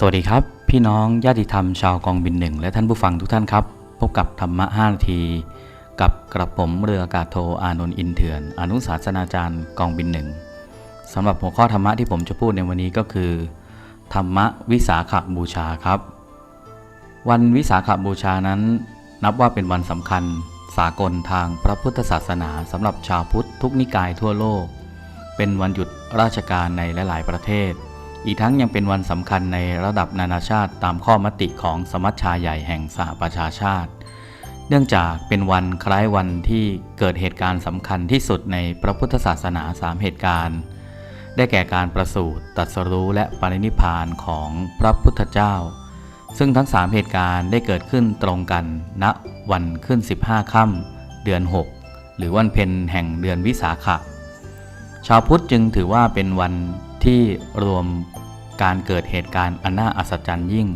สวัสดีครับ พี่น้องญาติธรรมชาวกองบินหนึ่งและท่านผู้ฟังทุกท่านครับ พบกับธรรมะ 5 นาที กับกระผมเรืออากาศโทอานนท์อินเถื่อน อนุศาสนาจารย์กองบินหนึ่งสำหรับหัวข้อธรรมะที่ผมจะพูดในวันนี้ก็คือ ธรรมะวิสาขบูชาครับ วันวิสาขบูชานั้น นับว่าเป็นวันสำคัญ สากลทางพระพุทธศาสนาสำหรับชาวพุทธทุกนิกายทั่วโลก เป็นวันหยุดราชการในหลาย ๆ ประเทศ อีกทั้งยังเป็นวันสำคัญในระดับนานาชาติตามข้อมติของสมัชชาใหญ่แห่งสหประชาชาติ เนื่องจากเป็นวันคล้ายวันที่เกิดเหตุการณ์สำคัญที่สุดในพระพุทธศาสนาสามเหตุการณ์ ได้แก่การประสูติตรัสรู้และปรินิพานของพระพุทธเจ้า ซึ่งทั้งสามเหตุการณ์ได้เกิดขึ้นตรงกันณวันขึ้น 15ค่ำเดือน 6 หรือวันเพ็ญแห่งเดือนวิสาขะชาวพุทธจึงถือว่าเป็นวัน ที่รวมการเกิดเหตุการณ์อันน่าอัศจรรย์ยิ่ง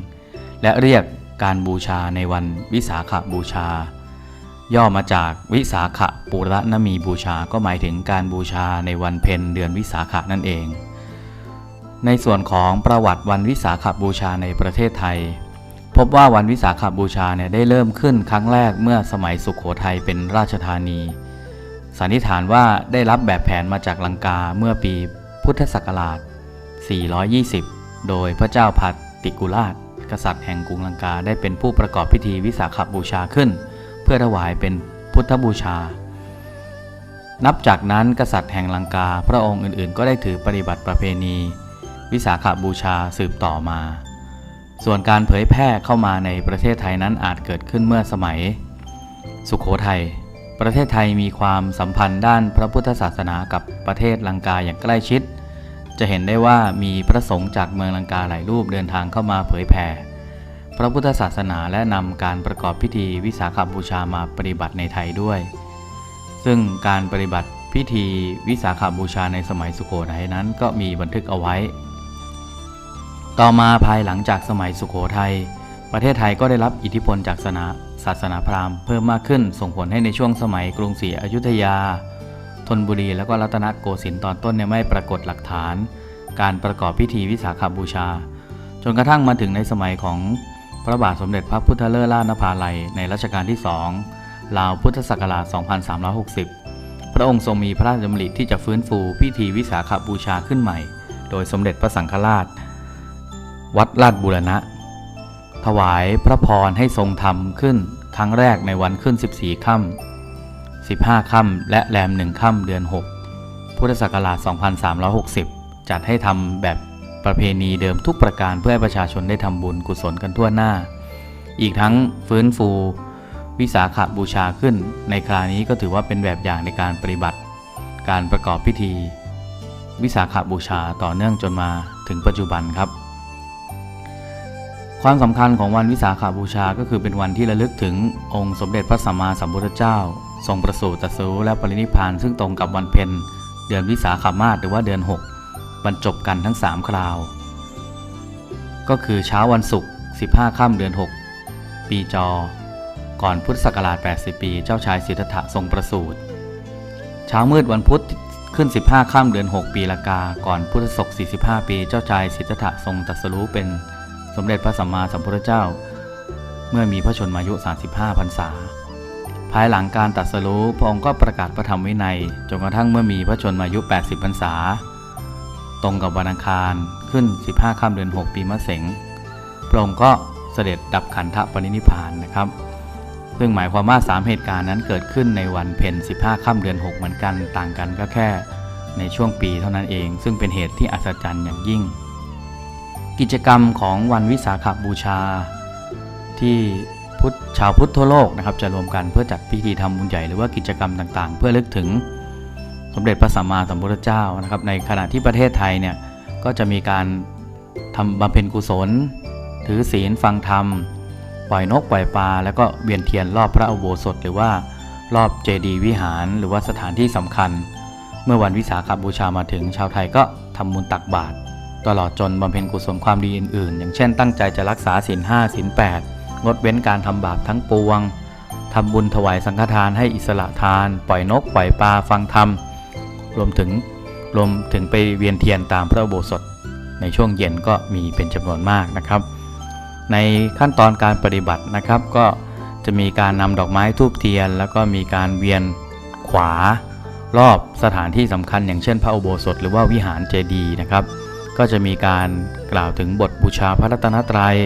และเรียกการบูชาในวันวิสาขบูชา ย่อมาจากวิสาขปุระนมีบูชาก็หมายถึงการบูชาในวันเพ็ญเดือนวิสาขนั่นเอง ในส่วนของประวัติวันวิสาขบูชาในประเทศไทย พบว่าวันวิสาขบูชาเนี่ยได้เริ่มขึ้นครั้งแรกเมื่อสมัยสุขโขทัยเป็นราชธานีสันนิษฐานว่าได้รับแบบแผนมาจากลังกาเมื่อปี พุทธศักราช 420 โดยพระเจ้าพัตติกุราช กษัตริย์แห่งกรุงลังกาได้เป็นผู้ประกอบพิธีวิสาขบูชาขึ้น เพื่อถวายเป็นพุทธบูชา นับจากนั้นกษัตริย์แห่งลังกาพระองค์อื่นๆ ก็ได้ถือปฏิบัติประเพณี วิสาขบูชาสืบต่อมา ส่วนการเผยแพร่เข้ามาในประเทศไทยนั้นอาจเกิดขึ้นเมื่อสมัย สุขโขทัย ประเทศไทยมีความสัมพันธ์ด้านพระพุทธศาสนากับประเทศลังกาอย่างใกล้ชิด จะเห็นได้ว่ามีพระสงฆ์จากเมืองลังกาหลายรูปเดินทางเข้ามาเผยแผ่พระพุทธศาสนาและนำการประกอบพิธีวิสาขบูชามาปฏิบัติในไทยด้วย ซึ่งการปฏิบัติพิธีวิสาขบูชาในสมัยสุโขทัยนั้นก็มีบันทึกเอาไว้ ต่อมาภายหลังจากสมัยสุโขทัย ประเทศไทยก็ได้รับอิทธิพลจากศาสนาศาสนาพราหมณ์เพิ่มมากขึ้น ส่งผลให้ในช่วงสมัยกรุงศรีอยุธยา ธนบุรี แล้วก็รัตนโกสินทร์ตอนต้นเนี่ยไม่ปรากฏหลักฐาน การประกอบพิธีวิสาขบูชา จนกระทั่งมาถึงในสมัยของพระบาทสมเด็จพระพุทธเลิศล่านภาลัยในรัชกาลที่สองราวพุทธศักราช 2360 พระองค์ทรงมีพระราชดำริที่จะฟื้นฟูพิธีวิสาขบูชาขึ้นใหม่ โดยสมเด็จพระสังฆราช วัดลาดบูรณะ ถวายพระพรให้ทรงทำขึ้นครั้งแรกในวันขึ้น 14ค่ำ15ค่ำและแรมหนึ่งค่ำเดือน 6 พุทธศักราช 2360 จัดให้ทำแบบประเพณีเดิมทุกประการเพื่อให้ประชาชนได้ทำบุญกุศลกันทั่วหน้า อีกทั้งฟื้นฟู วิสาขบูชาขึ้น ในคราวนี้ก็ถือว่าเป็นแบบอย่างในการปฏิบัติ การประกอบพิธี วิสาขบูชาต่อเนื่องจนมาถึงปัจจุบันครับ ความสำคัญของวันวิสาขาบูชาก็คือเป็นวันที่ระลึกถึงองค์สมเด็จพระสัมมาสัมพุทธเจ้า ทรงประสูติตรัสรู้และปรินิพานซึ่งตรงกับวันเพ็ญเดือนวิสาขามาสหรือว่าเดือน 6 บรรจบกันทั้ง 3 คราว ก็คือเช้าวันศุกร์15 ค่ำเดือน 6 ปีจอ ก่อนพุทธศักราช 80 ปี เจ้าชายสิทธัตถะทรงประสูติเช้ามืดวันพุธขึ้น 15 ค่ำเดือน 6 ปีละกา ก่อนพุทธศก45 ปี เจ้าชายสิทธัตถะทรงตรัสรู้เป็น สมเด็จพระสัมมาสัมพุทธเจ้า เมื่อมีพระชนมายุ 35พรรษา ภายหลังการตรัสรู้พระองค์ก็ประกาศพระธรรมวินัยจนกระทั่งเมื่อมีพระชนมายุ 80พรรษา ตรงกับวันอังคารขึ้น 15ค่ำเดือน 6 ปีมะเสงพระองค์ก็เสด็จดับขันธปรินิพพานนะครับ ซึ่งหมายความว่า 3 เหตุการณ์นั้นเกิดขึ้นในวันเพ็ญ15ค่ำเดือน 6 เหมือนกัน ต่างกันก็แค่ในช่วงปีเท่านั้นเอง ซึ่งเป็นเหตุที่อัศจรรย์อย่างยิ่ง กิจกรรมของวันวิสาขบูชา ที่พุทธชาวพุทธทั่วโลกนะครับจะรวมกันเพื่อจัดพิธีทำบุญใหญ่หรือว่ากิจกรรมต่างๆ เพื่อลึกถึงสมเด็จพระสัมมาสัมพุทธเจ้านะครับ ในขณะที่ประเทศไทยเนี่ยก็จะมีการทำบำเพ็ญกุศล ถือศีลฟังธรรม ปล่อยนกปล่อยปลาแล้วก็เวียนเทียนรอบพระอุโบสถ หรือว่ารอบเจดีย์วิหาร หรือว่าสถานที่สำคัญ เมื่อวันวิสาขบูชามาถึงชาวไทยก็ทำบุญตักบาตร ตลอดจนบำเพ็ญกุศลความดีอื่นๆ อย่างเช่นตั้งใจจะรักษาศีลห้าศีลแปดงดเว้นการทำบาปทั้งปวงทำบุญถวายสังฆทานให้อิสระทาน ปล่อยนก ปล่อยปลาฟังธรรม รวมถึงรวมถึงไปเวียนเทียนตามพระโบสถ ในช่วงเย็นก็มีเป็นจำนวนมากนะครับ ในขั้นตอนการปฏิบัตินะครับ ก็จะมีการนำดอกไม้ทูบเทียน แล้วก็มีการเวียนขวารอบสถานที่สำคัญ อย่างเช่น พระอุโบสถ หรือว่าวิหารเจดีย์นะครับ ก็จะมีการกล่าวถึงบทบูชาพระรัตนตรัย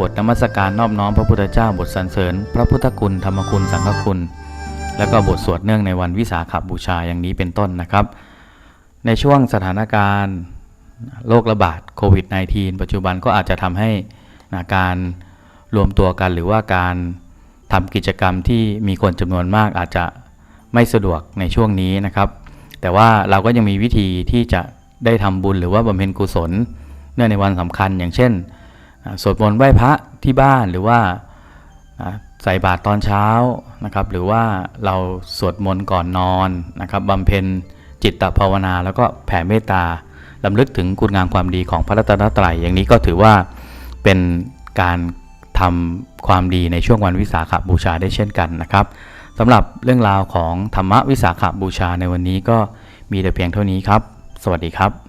บทนมัสการนอบน้อมพระพุทธเจ้า บทสรรเสริญ พระพุทธคุณธรรมคุณสังฆคุณ แล้วก็บทสวดเนื่องในวันวิสาขบูชาอย่างนี้เป็นต้นนะครับ ในช่วงสถานการณ์โรคระบาดโควิด -19 ปัจจุบันก็อาจจะทำให้นะการรวมตัวกันหรือว่าการทำกิจกรรมที่มีคนจำนวนมากอาจจะไม่สะดวกในช่วงนี้นะครับ แต่ว่าเราก็ยังมีวิธีที่จะ ได้ทำบุญหรือว่าบำเพ็ญกุศลเนื่องในวันสำคัญอย่างเช่นสวดมนต์ไหว้พระที่บ้านหรือว่าใส่บาตรตอนเช้านะครับ หรือว่าเราสวดมนต์ก่อนนอนนะครับบำเพ็ญจิตภาวนา แล้วก็แผ่เมตตาลำลึกถึงคุณงามความดีของพระรัตนตรัยอย่างนี้ก็ถือว่าเป็นการทำความดีในช่วงวันวิสาขบูชาได้เช่นกันนะครับสำหรับเรื่องราวของธรรมวิสาขบูชาในวันนี้ก็มีแต่เพียงเท่านี้ครับ สวัสดีครับ